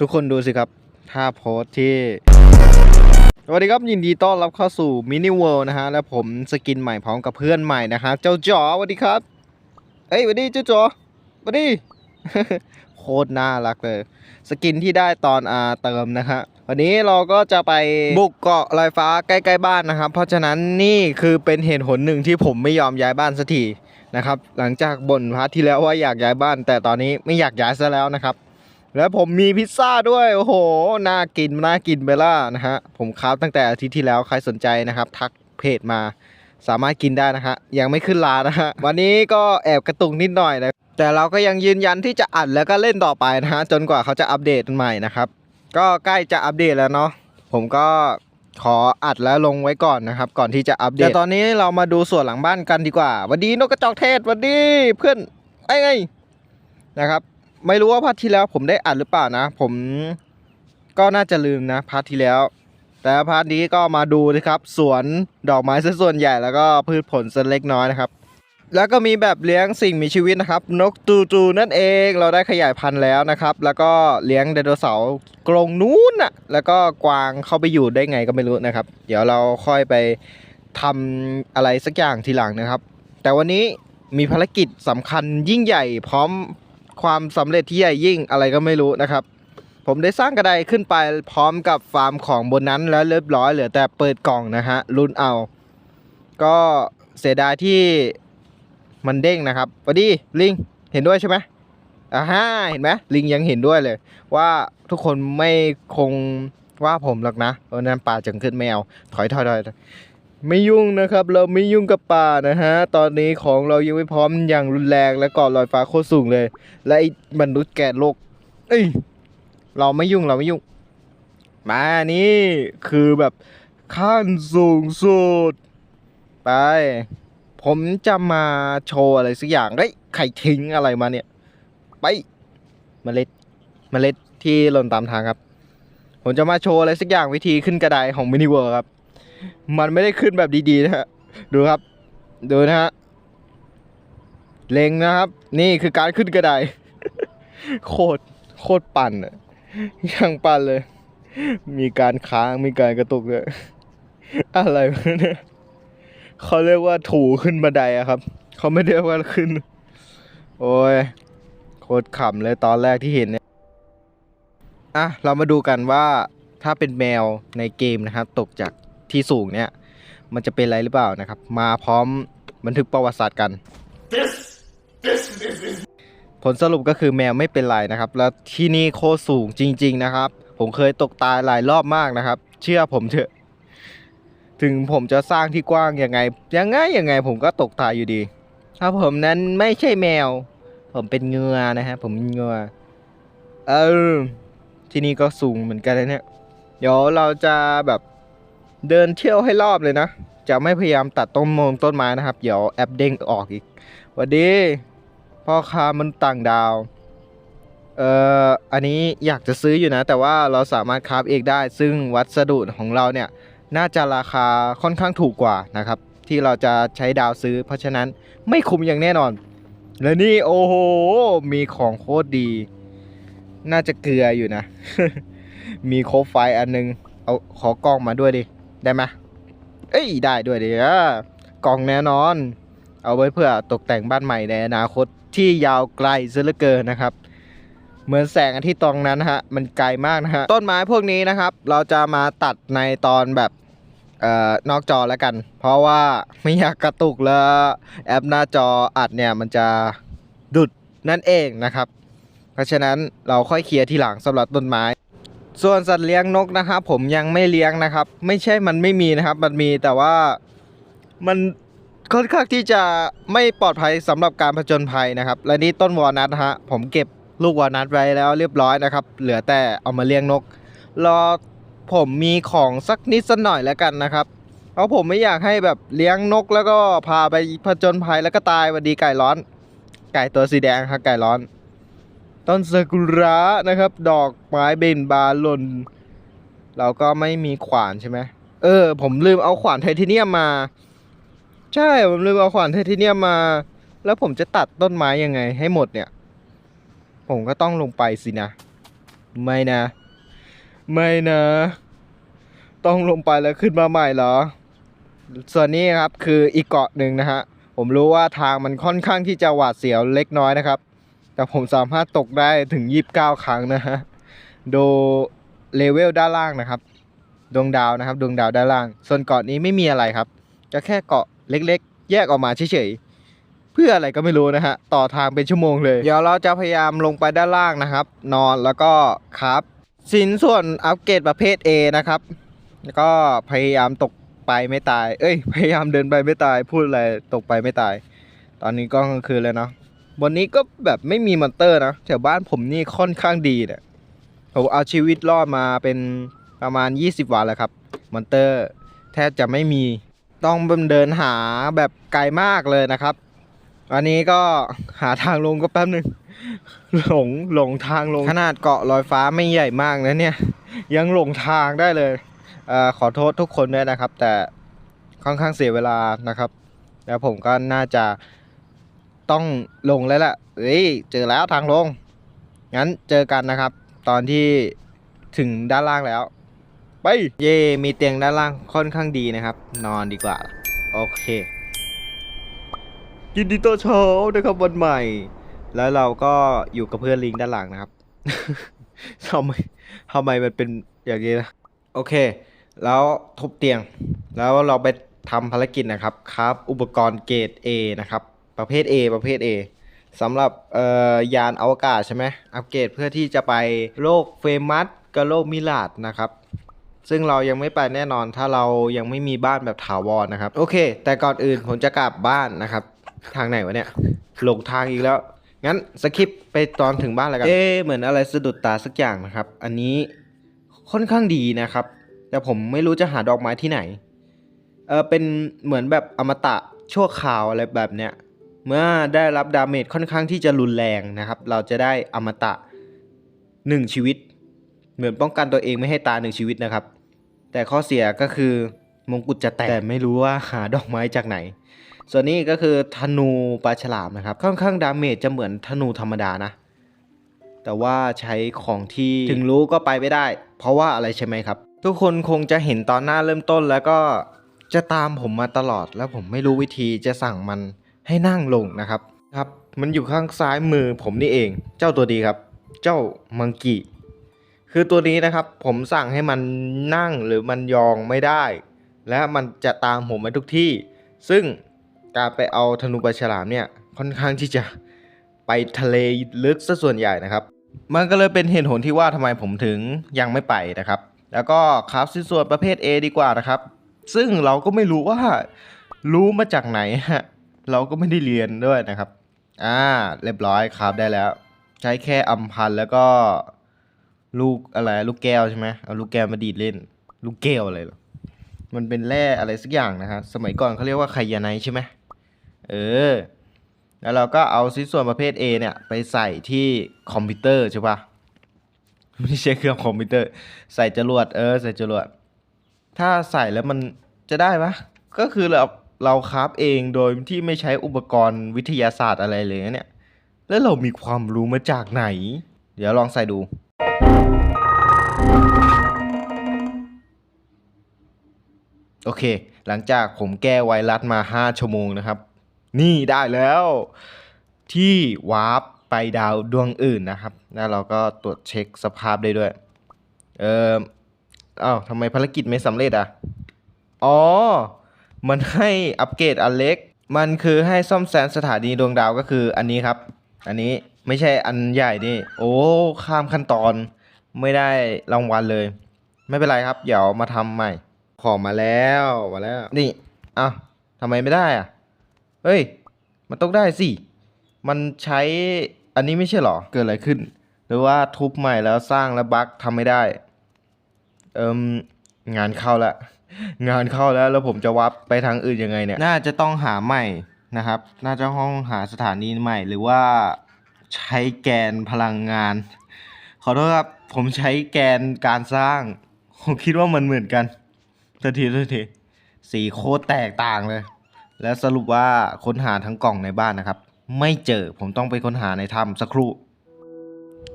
ทุกคนดูสิครับท่าโพสที่สวัสดีครับยินดีต้อนรับเข้าสู่มินิเวิลด์นะฮะ และผมสกินใหม่พร้อมกับเพื่อนใหม่นะฮะเจ้าจ๋อสวัสดีครับ เอ้ยสวัสดีเจ้าจ๋อสวัสดี โคตรน่ารักเลย สกินที่ได้ตอนอาเติมนะฮะวันนี้เราก็จะไปบุกเกาะลอยฟ้าใกล้ๆบ้านนะครับ เพราะฉะนั้นนี่คือเป็นเหตุผลหนึ่งที่ผมไม่ยอมย้ายบ้านสักทีนะครับ หลังจากบ่นพาร์ทที่แล้วว่าอยากย้ายบ้าน แต่ตอนนี้ไม่อยากย้ายซะแล้วนะครับ แล้วผมมีพิซซ่าด้วย โอ้โห น่ากิน น่ากินไปล่ะนะฮะ ผมคราฟตั้งแต่อาทิตย์ที่แล้ว ใครสนใจนะครับ ทักเพจมา สามารถกินได้นะฮะ ยังไม่ขึ้นรานะฮะ วันนี้ก็แอบกระตุกนิดหน่อยนะ แต่เราก็ยังยืนยันที่จะอัดแล้วก็เล่นต่อไปนะฮะ จนกว่าเขาจะอัปเดตใหม่นะครับ ก็ใกล้จะอัปเดตแล้วเนาะ ผมก็ขออัดแล้วลงไว้ก่อนนะครับ ก่อนที่จะอัปเดต แต่ตอนนี้เรามาดูส่วนหลังบ้านกันดีกว่า วันดีนกกระจอกเทศวันดีเพื่อนไอ้ไงนะครับ ไม่รู้ว่าพาร์ทที่แล้วผมได้อัดหรือเปล่านะ ผมก็น่าจะลืมนะพาร์ทที่แล้ว แต่พาร์ทนี้ก็มาดูนะครับ สวนดอกไม้ซะส่วนใหญ่แล้วก็พืชผลซะเล็กน้อยนะครับ แล้วก็มีแบบเลี้ยงสิ่งมีชีวิตนะครับ นกตูตูนั่นเองเราได้ขยายพันธุ์แล้วนะครับ แล้วก็เลี้ยงไดโนเสาร์กรงนู้นน่ะแล้วก็กวางเข้าไปอยู่ได้ไงก็ไม่รู้นะครับ เดี๋ยวเราค่อยไปทำอะไรสักอย่างทีหลังนะครับ แต่วันนี้มีภารกิจสำคัญยิ่งใหญ่พร้อม ความสำเร็จที่ใหญ่ยิ่งอะไรก็ไม่รู้นะครับ ผมได้สร้างกระไดขึ้นไปพร้อมกับฟาร์มของบนนั้นแล้วเรียบร้อยเหลือแต่เปิดกล่องนะฮะลุ้นเอา ก็เสียดายที่มันเด้งนะครับวัดีลิงเห็นด้วยใช่ไหมอ่าฮะเห็นไหมลิงยังเห็นด้วยเลย ว่าทุกคนไม่คงว่าผมหรอกนะเพราะนั้นป่าจึงขึ้นไม่เอาถอยถอยถอยถอย ไม่ยุ่งนะครับ เราไม่ยุ่งกับป่านะฮะ ตอนนี้ของเรายังไม่พร้อมอย่างรุนแรงและเกาะลอยฟ้าโคตรสูงเลย และไอ้มนุษย์แกะโลก เอ้ย เราไม่ยุ่งเราไม่ยุ่ง มานี่คือแบบขั้นสูงสุด ไป ผมจะมาโชว์อะไรสักอย่างเฮ้ยใครทิ้งอะไรมาเนี่ย ไปเมล็ดเมล็ดที่หล่นตามทางครับ ผมจะมาโชว์อะไรสักอย่างวิธีขึ้นกระไดของมินิเวิร์ครับ มันไม่ได้ขึ้นแบบดีๆนะฮะ ดูครับ ดูนะฮะ เล็งนะครับ นี่คือการขึ้นกระไดโคตร โคตรปั่นอะยังปั่นเลย มีการค้าง มีการกระตุกเลยอะไรวะเนี่ยเขาเรียกว่าถูขึ้นบันไดอะครับ เขาไม่เรียกว่าขึ้น โอ้ย โคตรขำเลยตอนแรกที่เห็นเนี่ย อะ เรามาดูกันว่าถ้าเป็นแมวในเกมนะครับ ตกจาก ที่สูงเนี่ย มันจะเป็นอะไรหรือเปล่านะครับ มาพร้อมบันทึกประวัติศาสตร์กัน ผลสรุปก็คือแมวไม่เป็นไรนะครับ แล้วที่นี่โคตรสูงจริง ๆ นะครับ ผมเคยตกตายหลายรอบมากนะครับ เชื่อผมเถอะ ถึงผมจะสร้างที่กว้างยังไง ยังไงยังไงผมก็ตกตายอยู่ดี ถ้าผมนั้นไม่ใช่แมว ผมเป็นเงือนะฮะผมเป็นเงือเออที่นี่ก็สูงเหมือนกันนะเนี่ย เดี๋ยวเราจะแบบ เดินเที่ยวให้รอบเลยนะ จะไม่พยายามตัดต้นมงต้นไม้นะครับ เดี๋ยวแอปเด้งออกอีกวัสดี พ่อค้ามันต่างดาว เอ่อ อันนี้อยากจะซื้ออยู่นะ แต่ว่าเราสามารถคราฟเองได้ ซึ่งวัสดุของเราเนี่ย น่าจะราคาค่อนข้างถูกกว่านะครับ ที่เราจะใช้ดาวซื้อ เพราะฉะนั้นไม่คุ้มอย่างแน่นอน และนี่โอ้โห มีของโคตรดี น่าจะเกลืออยู่นะ มีโคบไฟอันนึง เอาขอกล้องมาด้วยดิ ได้ไหมเอ้ยได้ด้วยเดิอ่ากล่องแน่นอน เอาไว้เพื่อตกแต่งบ้านใหม่ในอนาคตที่ยาวไกลซะเหลือเกินนะครับ เหมือนแสงอาทิตย์ตรงนั้นนะฮะมันไกลมากนะฮะต้นไม้พวกนี้นะครับ เราจะมาตัดในตอนแบบเอ่อนอกจอแล้วกัน เพราะว่าไม่อยากกระตุกแล้วแอปหน้าจออัดเนี่ยมันจะดุดนั่นเองนะครับ เพราะฉะนั้นเราค่อยเคลียร์ทีหลังสำหรับต้นไม้ ส่วนสัตว์เลี้ยงนกนะครับผมยังไม่เลี้ยงนะครับ ไม่ใช่มันไม่มีนะครับ มันมีแต่ว่ามันค่อนข้างที่จะไม่ปลอดภัยสำหรับการผจญภัยนะครับ และนี่ต้นวอลนัทนะฮะผมเก็บลูกวอลนัทไว้แล้วเรียบร้อยนะครับ เหลือแต่เอามาเลี้ยงนกรอผมมีของสักนิดสักหน่อยแล้วกันนะครับเพราะผมไม่อยากให้แบบเลี้ยงนกแล้วก็พาไปผจญภัยแล้วก็ตายวันดีไก่ร้อน ไก่ตัวสีแดงครับไก่ร้อน ต้นซากุระนะครับ ดอกไม้เบนบานหล่นเราก็ไม่มีขวานใช่ไหมเออ ผมลืมเอาขวานไทเทเนียมมา ใช่ผมลืมเอาขวานไทเทเนียมมา แล้วผมจะตัดต้นไม้ยังไง ให้หมดเนี่ย ผมก็ต้องลงไปสินะ ไม่นะ ไม่นะ ต้องลงไปแล้วขึ้นมาใหม่เหรอ ส่วนนี้ครับคืออีกเกาะหนึ่งนะฮะ ผมรู้ว่าทางมันค่อนข้างที่จะหวาดเสียวเล็กน้อยนะครับ แต่ผมสามารถตกได้ถึง 29 ครั้งนะฮะดูเลเวลด้านล่างนะครับ ดวงดาวนะครับ ดวงดาวด้านล่าง ส่วนเกาะนี้ไม่มีอะไรครับ จะแค่เกาะเล็กๆ แยกออกมาเฉยๆ เพื่ออะไรก็ไม่รู้นะฮะ ต่อทางเป็นชั่วโมงเลย เดี๋ยวเราจะพยายามลงไปด้านล่างนะครับ นอนแล้วก็ครับ สินส่วนอัปเกรดประเภท A นะครับ แล้วก็พยายามตกไปไม่ตาย เอ้ย พยายามเดินไปไม่ตาย พูดอะไรตกไปไม่ตาย ตอนนี้ก็กลางคืนแล้วเนาะ บนนี้ก็แบบไม่มีมอนเตอร์นะแถวบ้านผมนี่ค่อนข้างดีเนี่ยผมเอาชีวิตรอดมาเป็นประมาณ 20 วันแล้วครับมอนเตอร์แทบจะไม่มีต้องเดินหาแบบไกลมากเลยนะครับ อันนี้ก็หาทางลงก็แป๊บนึงหลงหลงทางลงขนาดเกาะลอยฟ้าไม่ใหญ่มากนะเนี่ย ยังหลงทางได้เลยเอขอโทษทุกคนด้วยนะครับ แต่ค่อนข้างเสียเวลานะครับ แล้วผมก็น่าจะ ต้องลงแล้วล่ะเอ้ยเจอแล้วทางลง งั้นเจอกันนะครับ ตอนที่ถึงด้านล่างแล้ว ไป เย่มีเตียงด้านล่างค่อนข้างดีนะครับ นอนดีกว่า โอเคยินดีต้อนรับนะครับวันใหม่ แล้วเราก็อยู่กับเพื่อนลิงด้านหลังนะครับทำไมทำไมมันเป็นอย่างนี้นะโอเค แล้วทุบเตียง แล้วเราไปทำภารกิจนะครับครับ อุปกรณ์เกรด A นะครับ ประเภท A ประเภท A สำหรับยานอวกาศใช่ไหมอัปเกรดเพื่อที่จะไปโลกเฟมัสกับโลกมิลาดนะครับ ซึ่งเรายังไม่ไปแน่นอนถ้าเรายังไม่มีบ้านแบบถาวรนะครับ โอเค แต่ก่อนอื่นผมจะกลับบ้านนะครับ ทางไหนวะเนี่ยหลงทางอีกแล้ว งั้นสคิปไปตอนถึงบ้านแล้วกันเอ๊เหมือนอะไรสะดุดตาสักอย่างนะครับ อันนี้ค่อนข้างดีนะครับ แต่ผมไม่รู้จะหาดอกไม้ที่ไหนเออเป็นเหมือนแบบอมตะชั่วคราวอะไรแบบเนี้ย เมื่อได้รับดาเมจค่อนข้างที่จะรุนแรงนะครับ เราจะได้อมตะหนึ่งชีวิต เหมือนป้องกันตัวเองไม่ให้ตายหนึ่งชีวิตนะครับ แต่ข้อเสียก็คือมงกุฎจะแตกแต่ไม่รู้ว่าหาดอกไม้จากไหน ส่วนนี้ก็คือธนูปลาฉลามนะครับค่อนข้างดาเมจจะเหมือนธนูธรรมดานะ แต่ว่าใช้ของที่ถึงรู้ก็ไปไม่ได้ เพราะว่าอะไรใช่ไหมครับ ทุกคนคงจะเห็นตอนหน้าเริ่มต้นแล้วก็จะตามผมมาตลอดแล้วผมไม่รู้วิธีจะสั่งมัน ให้นั่งลงนะครับครับ มันอยู่ข้างซ้ายมือผมนี่เอง เจ้าตัวดีครับ เจ้ามังกี้คือตัวนี้นะครับผมสั่งให้มันนั่งหรือมันยองไม่ได้ และมันจะตามผมไปทุกที่ ซึ่งการไปเอาธนูปลาฉลามเนี่ยค่อนข้างที่จะไปทะเลลึกซะส่วนใหญ่นะครับ มันก็เลยเป็นเหตุผลที่ว่าทำไมผมถึงยังไม่ไปนะครับ แล้วก็คราฟชิ้นส่วนประเภท A ดีกว่านะครับ ซึ่งเราก็ไม่รู้ว่ารู้มาจากไหนฮะ เราก็ไม่ได้เรียนด้วยนะครับ อ่า เรียบร้อยคราฟได้แล้ว ใช้แค่อัมพันแล้วก็ ลูกอะไร ลูกแก้วใช่ไหมเอาลูกแก้วมาดีดเล่น ลูกแก้วอะไรหรอมันเป็นแร่อะไรสักอย่างนะฮะสมัยก่อนเขาเรียกว่าไคยาไนใช่ไหมเออ แล้วเราก็เอาชิ้นส่วนประเภท A เนี่ยไปใส่ที่คอมพิวเตอร์ใช่ปะไม่ใช่เครื่องคอมพิวเตอร์ ใส่จรวดเออใส่จรวด ถ้าใส่แล้วมันจะได้ปะก็คือเรา เราคราฟเองโดยที่ไม่ใช้อุปกรณ์วิทยาศาสตร์อะไรเลยนะเนี่ย แล้วเรามีความรู้มาจากไหน เดี๋ยวลองใส่ดู โอเค หลังจากผมแก้ไวรัสมา 5 ชั่วโมงนะครับ นี่ได้แล้ว ที่วาร์ปไปดาวดวงอื่นนะครับ แล้วเราก็ตรวจเช็คสภาพได้ด้วย เอออ้าวทำไมภารกิจไม่สำเร็จอะ อ๋อ มันให้อัปเกรดอันเล็ก มันคือให้ซ่อมแซมสถานีดวงดาวก็คืออันนี้ครับ อันนี้ไม่ใช่อันใหญ่นี่ โอ้ข้ามขั้นตอนไม่ได้รางวัลเลย ไม่เป็นไรครับ เดี๋ยวมาทำใหม่ ขอมาแล้วมาแล้ว นี่อ้าวทำไมไม่ได้อะ เฮ้ย มันต้องได้สิ มันใช้อันนี้ไม่ใช่หรอ เกิดอะไรขึ้น หรือว่าทุบใหม่แล้วสร้างแล้วบั๊กทำไม่ได้ เอิมงานเข้าล้ว งานเข้าแล้วแล้วผมจะวับไปทางอื่นยังไงเนี่ย น่าจะต้องหาใหม่นะครับ น่าจะห้องหาสถานีใหม่ หรือว่าใช้แกนพลังงาน ขอโทษครับ ผมใช้แกนการสร้าง ผมคิดว่ามันเหมือนกันทันทีทันทีสีโคตรแตกต่างเลย แล้วสรุปว่าค้นหาทั้งกล่องในบ้านนะครับ ไม่เจอผมต้องไปค้นหาในถ้ำสักครู่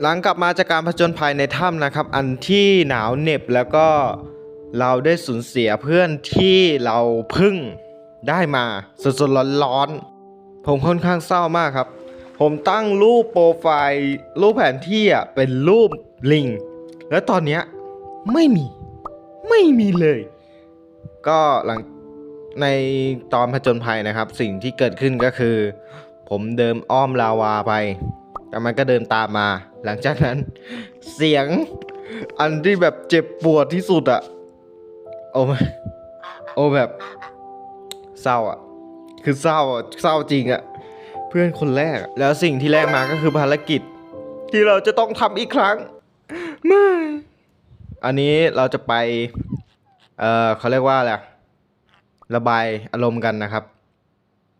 หลังกลับมาจากการผจญภัยในถ้ำนะครับ อันที่หนาวเหน็บแล้วก็ เราได้สูญเสียเพื่อนที่เราพึ่งได้มาสดๆร้อนๆผมค่อนข้างเศร้ามากครับ ผมตั้งรูปโปรไฟล์รูปแผนที่อะเป็นรูปลิง แล้วตอนเนี้ยไม่มี ไม่มีเลย ก็หลังในตอนผจญภัยนะครับ สิ่งที่เกิดขึ้นก็คือ ผมเดินอ้อมลาวาไปแต่มันก็เดินตามมา หลังจากนั้น เสียงอันที่แบบเจ็บปวดที่สุดอะ โอ้ไม่โอ้แบบเศร้าอะ คือเศร้าอะเศร้าจริงอะ เพื่อนคนแรก แล้วสิ่งที่แรกมาก็คือภารกิจ ที่เราจะต้องทำอีกครั้งไม่อันนี้เราจะไป เออเขาเรียกว่าอะไรระบายอารมณ์กันนะครับ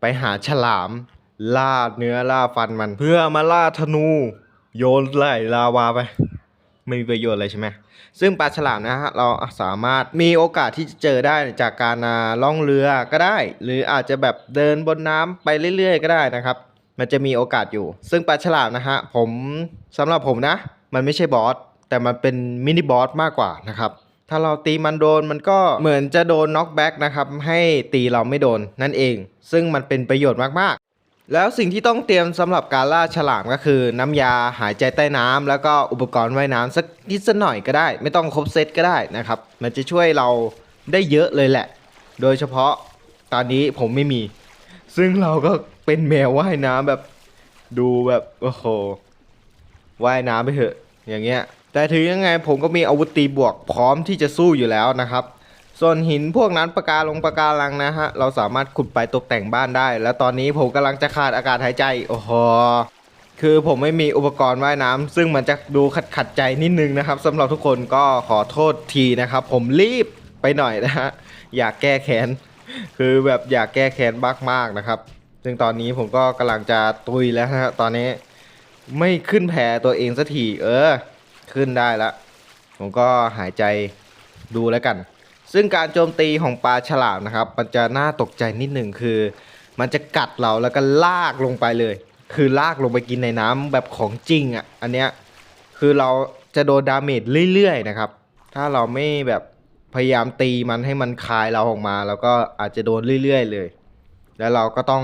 ไปหาฉลาม ล่าเนื้อล่าฟันมัน เพื่อมาล่าธนู โยนไหลลาวาไป ไม่มีประโยชน์อะไรใช่ไหมซึ่งปลาฉลามนะฮะเราสามารถมีโอกาสที่จะเจอได้จากการล่องเรือก็ได้ หรืออาจจะแบบเดินบนน้ำไปเรื่อย ๆ ก็ได้นะครับ มันจะมีโอกาสอยู่ ซึ่งปลาฉลามนะฮะผมสำหรับผมนะ มันไม่ใช่บอสแต่มันเป็นมินิบอสมากกว่านะครับถ้าเราตีมันโดนมันก็เหมือนจะโดนน็อกแบ็กนะครับให้ตีเราไม่โดนนั่นเอง ซึ่งมันเป็นประโยชน์มากๆ แล้วสิ่งที่ต้องเตรียมสำหรับการล่าฉลามก็คือ น้ำยาหายใจใต้น้ำแล้วก็อุปกรณ์ว่ายน้ำสักนิดสักหน่อยก็ได้ ไม่ต้องครบเซตก็ได้นะครับ มันจะช่วยเราได้เยอะเลยแหละ โดยเฉพาะตอนนี้ผมไม่มี ซึ่งเราก็เป็นแมวว่ายน้ำแบบดูแบบโอ้โหว่ายน้ำไปเถอะอย่างเงี้ย แต่ถึงยังไงผมก็มีอาวุธตีบวกพร้อมที่จะสู้อยู่แล้วนะครับ ส่วนหินพวกนั้นปะการลงปะการังนะฮะ เราสามารถขุดไปตกแต่งบ้านได้ แล้วตอนนี้ผมกำลังจะขาดอากาศหายใจ โอ้โห คือผมไม่มีอุปกรณ์ว่ายน้ำซึ่งมันจะดูขัดขัดใจนิดนึงนะครับสำหรับทุกคนก็ขอโทษทีนะครับ ผมรีบไปหน่อยนะฮะ อยากแก้แค้น คือแบบอยากแก้แค้นมากๆนะครับ ซึ่งตอนนี้ผมก็กำลังจะตุยแล้วฮะ ตอนนี้ไม่ขึ้นแผลตัวเองสักที เออ ขึ้นได้ล้วผมก็หายใจดูแล้วกัน ซึ่งการโจมตีของปลาฉลามนะครับ มันจะน่าตกใจนิดหนึ่งคือ มันจะกัดเราแล้วก็ลากลงไปเลย คือลากลงไปกินในน้ำแบบของจริงอะอันเนี้ยคือเราจะโดนดาเมจเรื่อยๆนะครับ ถ้าเราไม่แบบพยายามตีมันให้มันคายเราออกมา แล้วก็อาจจะโดนเรื่อยๆเลย แล้วเราก็ต้อง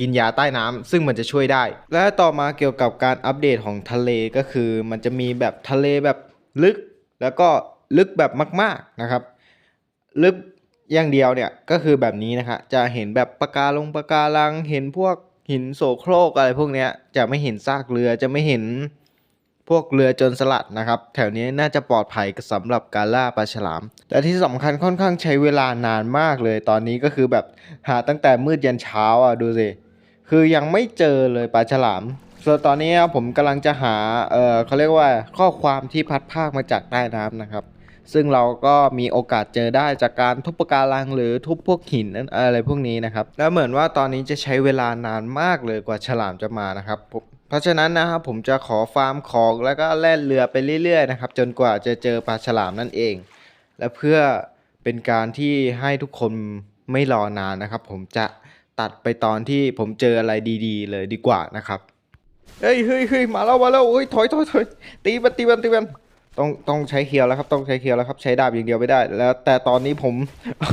กินยาใต้น้ำซึ่งมันจะช่วยได้ และต่อมาเกี่ยวกับการอัปเดตของทะเลก็คือ มันจะมีแบบทะเลแบบลึก แล้วก็ลึกแบบมาก ๆนะครับ ลึกอย่างเดียวเนี่ยก็คือแบบนี้นะคะจะเห็นแบบปะการงปะการังเห็นพวกหินโสโครกอะไรพวกเนี้ยจะไม่เห็นซากเรือจะไม่เห็นพวกเรือจนสลัดนะครับ แถวนี้น่าจะปลอดภัยสำหรับการล่าปลาฉลาม แต่ที่สำคัญค่อนข้างใช้เวลานานมากเลย ตอนนี้ก็คือแบบหาตั้งแต่มืดยันเช้าอะดูสิคือยังไม่เจอเลยปลาฉลามส่วนตอนนี้ผมกำลังจะหาเออเขาเรียกว่าข้อความที่พัดภาคมาจากใต้น้ำนะครับ ซึ่งเราก็มีโอกาสเจอได้จากการทุบปะการังหรือทุบพวกหินอะไรพวกนี้นะครับ แล้วเหมือนว่าตอนนี้จะใช้เวลานานมากเลยกว่าฉลามจะมานะครับเพราะฉะนั้นนะครับผมจะขอฟาร์มของแล้วก็แล่นเรือไปเรื่อยๆนะครับจนกว่าจะเจอปลาฉลามนั่นเอง และเพื่อเป็นการที่ให้ทุกคนไม่รอนานนะครับ ผมจะตัดไปตอนที่ผมเจออะไรดี ๆ เลยดีกว่านะครับ เฮ้ยเฮ้ยเฮ้ยมาแล้วมาแล้วโอ้ยถอยถอยถอยตีมันตีมันตีมัน ต้องต้องใช้เคียวแล้วครับต้องใช้เคียวแล้วครับใช้ดาบอย่างเดียวไม่ได้ แล้ว แต่ตอนนี้ผม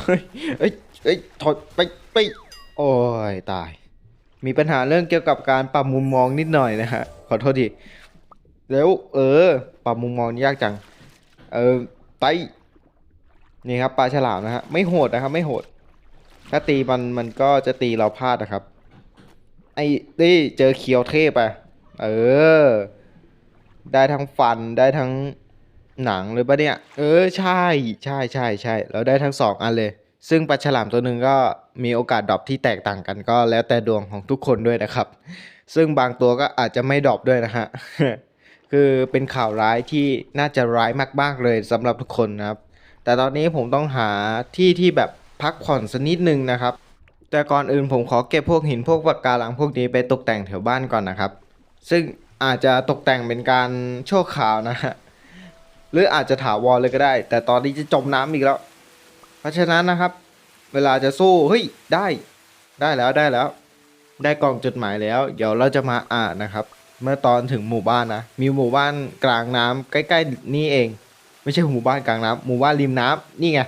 เฮ้ยเฮ้ยเฮ้ยถอยไปไปโอ้ยตาย มีปัญหาเรื่องเกี่ยวกับการปรับมุมมองนิดหน่อยนะฮะขอโทษทีแล้วเออ ปรับมุมมองยากจัง เออไปนี่ครับปลาฉลามนะฮะไม่โหดนะครับ ไม่โหด ถ้าตีมันมันก็จะตีเราพลาดนะครับ ไอ้นี่เจอเคียวเทพไปเออ ได้ทั้งฟันได้ทั้ง หนังเลยปะเนี่ย เออใช่ใช่ใช่ใช่เราได้ทั้งสองอันเลย ซึ่งปลาฉลามตัวหนึ่งก็มีโอกาสดรอปที่แตกต่างกันก็แล้วแต่ดวงของทุกคนด้วยนะครับ ซึ่งบางตัวก็อาจจะไม่ดรอปด้วยนะฮะคือเป็นข่าวร้ายที่น่าจะร้ายมากๆเลยสำหรับทุกคนนะครับ แต่ตอนนี้ผมต้องหาที่ที่แบบพักผ่อนสักนิดนึงนะครับ แต่ก่อนอื่นผมขอเก็บพวกหินพวกปะการังพวกนี้ไปตกแต่งแถวบ้านก่อนนะครับ ซึ่งอาจจะตกแต่งเป็นการชั่วคราวนะฮะ หรืออาจจะถาวรเลยก็ได้ แต่ตอนนี้จะจมน้ำอีกแล้ว เพราะฉะนั้นนะครับ เวลาจะสู้เฮ้ยได้ได้แล้วได้แล้ว ได้กล่องจดหมายแล้ว เดี๋ยวเราจะมาอ่านนะครับ เมื่อตอนถึงหมู่บ้านนะมีหมู่บ้านกลางน้ำใกล้ๆนี่เอง ไม่ใช่หมู่บ้านกลางน้ำหมู่บ้านริมน้ำนี่ไง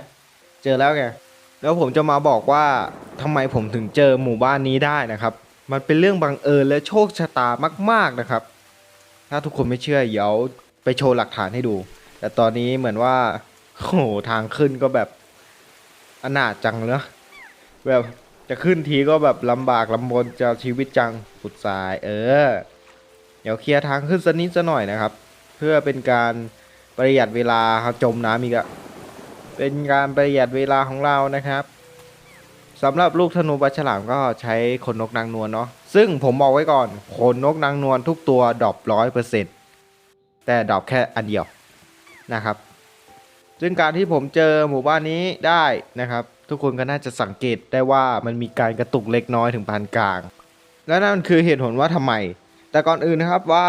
เจอแล้วไงแล้วผมจะมาบอกว่าทำไมผมถึงเจอหมู่บ้านนี้ได้นะครับ มันเป็นเรื่องบังเอิญและโชคชะตามาก ๆนะครับ ถ้าทุกคนไม่เชื่อเดี๋ยวไปโชว์หลักฐานให้ดู แต่ตอนนี้เหมือนว่าโหทางขึ้นก็แบบอนาถจังเนอะแบบจะขึ้นทีก็แบบลำบากลำบนจะชีวิตจังขุดทราย เออ เดี๋ยวเคลียร์ทางขึ้นสักนิดสักหน่อยนะครับ เพื่อเป็นการประหยัดเวลาจมน้ำอีกอะเป็นการประหยัดเวลาของเรานะครับสำหรับลูกธนูปลาฉลามก็ใช้ขนนกนางนวลเนาะซึ่งผมบอกไว้ก่อนขนนกนางนวลทุกตัวดรอปร้อยเปอร์เซ็นต์แต่ดรอปแค่อันเดียว นะครับ ซึ่งการที่ผมเจอหมู่บ้านนี้ได้นะครับ ทุกคนก็น่าจะสังเกตได้ว่ามันมีการกระตุกเล็กน้อยถึงปานกลาง และนั่นคือเหตุผลว่าทำไม แต่ก่อนอื่นนะครับว่า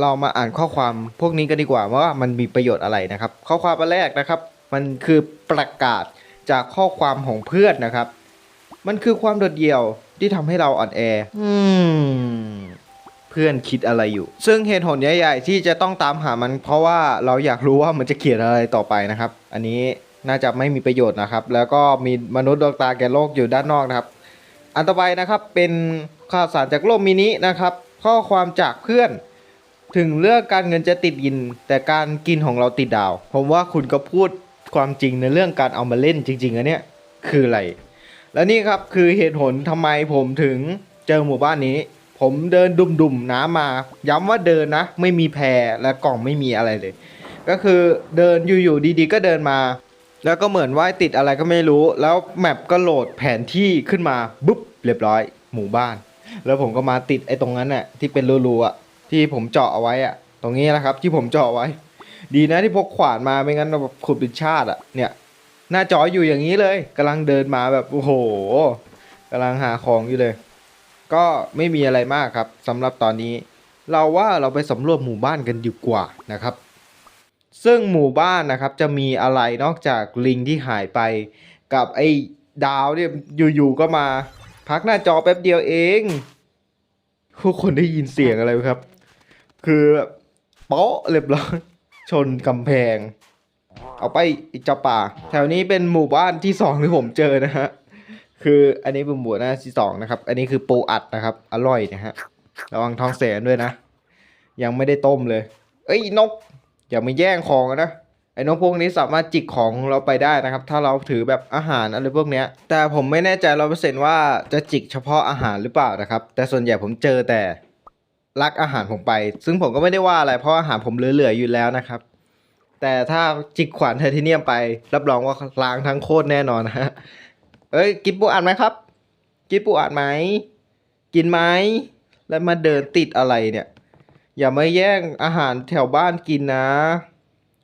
เรามาอ่านข้อความพวกนี้กันดีกว่าว่ามันมีประโยชน์อะไรนะครับ ข้อความอันแรกนะครับ มันคือประกาศจากข้อความของเพื่อนนะครับ มันคือความโดดเดี่ยวที่ทำให้เราอ่อนแอ อืม เพื่อนคิดอะไรอยู่ ซึ่งเหตุผลใหญ่ ๆ ที่จะต้องตามหามัน เพราะว่าเราอยากรู้ว่ามันจะเขียนอะไรต่อไปนะครับ อันนี้น่าจะไม่มีประโยชน์นะครับ แล้วก็มีมนุษย์ดวงตาแก่โลกอยู่ด้านนอกนะครับ อันต่อไปนะครับเป็นข่าวสารจากโลกมินินะครับ ข้อความจากเพื่อน ถึงเรื่องการเงินจะติดกิน แต่การกินของเราติดดาว ผมว่าคุณก็พูดความจริงในเรื่องการเอามาเล่นจริงๆอันเนี้ยคืออะไร และนี่ครับคือเหตุผลทำไมผมถึงเจอหมู่บ้านนี้ ผมเดินดุ่มๆน้ำมา ย้ำว่าเดินนะ ไม่มีแพรและกล่องไม่มีอะไรเลย ก็คือเดินอยู่ๆดีๆ ก็เดินมา แล้วก็เหมือนว่าติดอะไรก็ไม่รู้ แล้วแมปก็โหลดแผนที่ขึ้นมาบุ๊บเรียบร้อย หมู่บ้าน แล้วผมก็มาติดไอ้ตรงนั้นน่ะที่เป็นรูๆอะที่ผมเจาะเอาไว้อะ ตรงนี้นะครับ ที่ผมเจาะไว้ ดีนะที่พกขวานมาไม่งั้นเราแบบขุดเป็นชาติอะเนี่ยหน้าจออยู่อย่างนี้เลยกำลังเดินมาแบบโอ้โหกำลังหาของอยู่เลย ก็ไม่มีอะไรมากครับสำหรับตอนนี้ เราว่าเราไปสำรวจหมู่บ้านกันดีกว่านะครับ ซึ่งหมู่บ้านนะครับจะมีอะไรนอกจากลิงที่หายไป กับไอ้ดาวเนี่ยอยู่ๆก็มา พักหน้าจอแป๊บเดียวเองทุกคนได้ยินเสียงอะไรครับ คือแบบโป๊ะเรียบร้อยชนกำแพง เอาไปอีกจ้าป่า แถวนี้เป็นหมู่บ้านที่สองที่ผมเจอนะฮะ คืออันนี้เป็นหมู่บ้านที่สองนะครับ อันนี้คือปูอัดนะครับ อร่อยนะฮะ ระวังท้องเสียด้วยนะ ยังไม่ได้ต้มเลย เอ้ยนก อย่ามาแย่งของนะ ไอ้นกพวกนี้สามารถจิกของเราไปได้นะครับ ถ้าเราถือแบบอาหารอะไรพวกเนี้ย แต่ผมไม่แน่ใจร้อยเปอร์เซ็นต์ว่าจะจิกเฉพาะอาหารหรือเปล่านะครับ แต่ส่วนใหญ่ผมเจอแต่ลักอาหารผมไป ซึ่งผมก็ไม่ได้ว่าอะไร เพราะอาหารผมเหลือๆอยู่แล้วนะครับ แต่ถ้าจิกขวานไทเทเนียมไป รับรองว่าล้างทั้งโคตรแน่นอนนะฮะ เอ้ย กินปูอัดไหมครับ กินปูอัดไหม กินไหม แล้วมาเดินติดอะไรเนี่ย อย่ามาแย่งอาหารแถวบ้านกินนะ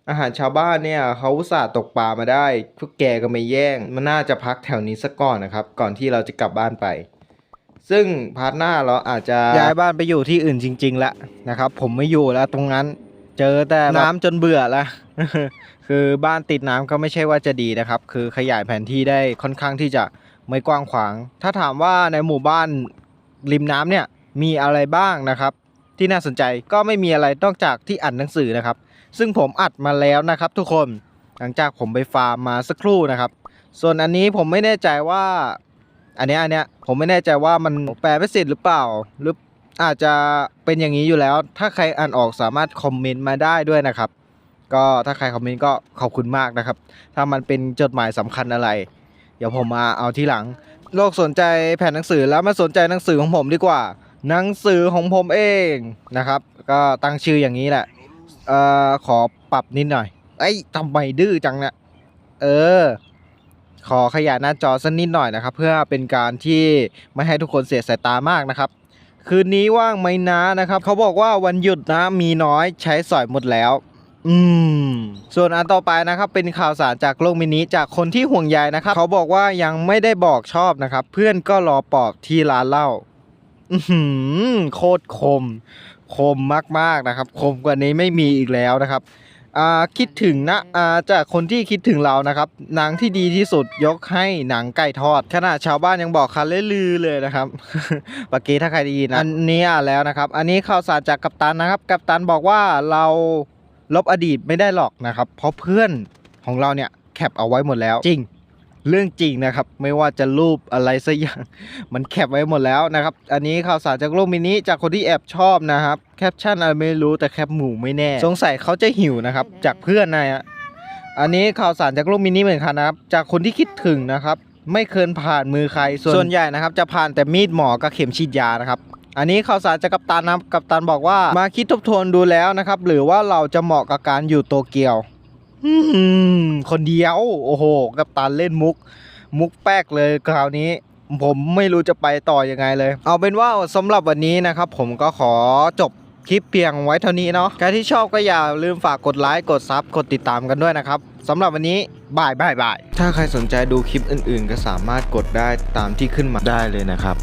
อาหารชาวบ้านเนี่ยเขาสาห์ตกปลามาได้ พวกแกก็ไม่แย่ง มันน่าจะพักแถวนี้สักก่อนนะครับ ก่อนที่เราจะกลับบ้านไป ซึ่งพาร์ทหน้าเราอาจจะย้ายบ้านไปอยู่ที่อื่นจริง ๆ แล้วนะครับ ผมไม่อยู่แล้วตรงนั้น เจอแต่น้ำจนเบื่อแล้วคือบ้านติดน้ำก็ไม่ใช่ว่าจะดีนะครับ คือขยายแผนที่ได้ค่อนข้างที่จะไม่กว้างขวาง ถ้าถามว่าในหมู่บ้านริมน้ำเนี่ยมีอะไรบ้างนะครับ ที่น่าสนใจก็ไม่มีอะไรนอกจากที่อ่านหนังสือนะครับ ซึ่งผมอัดมาแล้วนะครับ ทุกคนหลังจากผมไปฟาร์มมาสักครู่นะครับ ส่วนอันนี้ผมไม่แน่ใจว่า อันเนี้ยอันเนี้ยผมไม่แน่ใจว่ามันแปลไม่เสร็จหรือเปล่าหรือ อาจจะเป็นอย่างนี้อยู่แล้ว ถ้าใครอ่านออกสามารถคอมเมนต์มาได้ด้วยนะครับ ก็ถ้าใครคอมเมนต์ก็ขอบคุณมากนะครับ ถ้ามันเป็นจดหมายสำคัญอะไร เดี๋ยวผมมาเอาที่หลัง โลกสนใจแผ่นหนังสือแล้วมาสนใจหนังสือของผมดีกว่า หนังสือของผมเองนะครับ ก็ตั้งชื่ออย่างนี้แหละเอ่อขอปรับนิดหน่อยเอ้ยทำไมดื้อจังเนี่ยเออ ขอขยายหน้าจอสักนิดหน่อยนะครับ เพื่อเป็นการที่ไม่ให้ทุกคนเสียสายตามากนะครับ คืนนี้ว่างไหมนะนะครับ เขาบอกว่าวันหยุดนะมีน้อยใช้สอยหมดแล้ว อืม ส่วนอันต่อไปนะครับ เป็นข่าวสารจากโลกมินิจากคนที่ห่วงใยนะครับ เขาบอกว่ายังไม่ได้บอกชอบนะครับ เพื่อนก็รอปอบที่ร้านเหล้าอือหือโคตรคม คมมากๆนะครับ คมกว่านี้ไม่มีอีกแล้วนะครับ อ่าคิดถึงนะอ่าจากคนที่คิดถึงเรานะครับ หนังที่ดีที่สุดยกให้หนังไก่ทอด ขนาดชาวบ้านยังบอกคันลือเลยนะครับเมื่อกี้ถ้าใครได้ยินะอันนี้อ่านแล้วนะครับ อันนี้ข่าวสารจากกัปตันนะครับ กัปตันบอกว่าเราลบอดีตไม่ได้หรอกนะครับ เพราะเพื่อนของเราเนี่ยแคปเอาไว้หมดแล้วจริง เรื่องจริงนะครับ ไม่ว่าจะรูปอะไรสักอย่าง มันแคปไว้หมดแล้วนะครับ อันนี้ข่าวสารจากโลกมินิจากคนที่แอบชอบนะครับ แคปชั่นอะไรไม่รู้แต่แคปหมูไม่แน่ สงสัยเขาจะหิวนะครับ จากเพื่อนนายอะอันนี้ข่าวสารจากโลกมินิเหมือนกันนะครับ จากคนที่คิดถึงนะครับ ไม่เคยผ่านมือใครส่วนใหญ่นะครับ จะผ่านแต่มีดหมอกับเข็มฉีดยานะครับอันนี้ข่าวสารจากกัปตันนะกัปตันบอกว่ามาคิดทบทวนดูแล้วนะครับ หรือว่าเราจะเหมาะกับการอยู่โตเกียว คนเดียว โอ้โห กัปตันเล่นมุก มุกแป๊กเลยคราวนี้ ผมไม่รู้จะไปต่อยังไงเลย เอาเป็นว่าสำหรับวันนี้นะครับ ผมก็ขอจบคลิปเพียงไว้เท่านี้เนาะใครที่ชอบก็อย่าลืมฝากกดไลค์ กดซับ กดติดตามกันด้วยนะครับสำหรับวันนี้บายบายบาย ถ้าใครสนใจดูคลิปอื่นๆ ก็สามารถกดได้ตามที่ขึ้นมาได้เลยนะครับ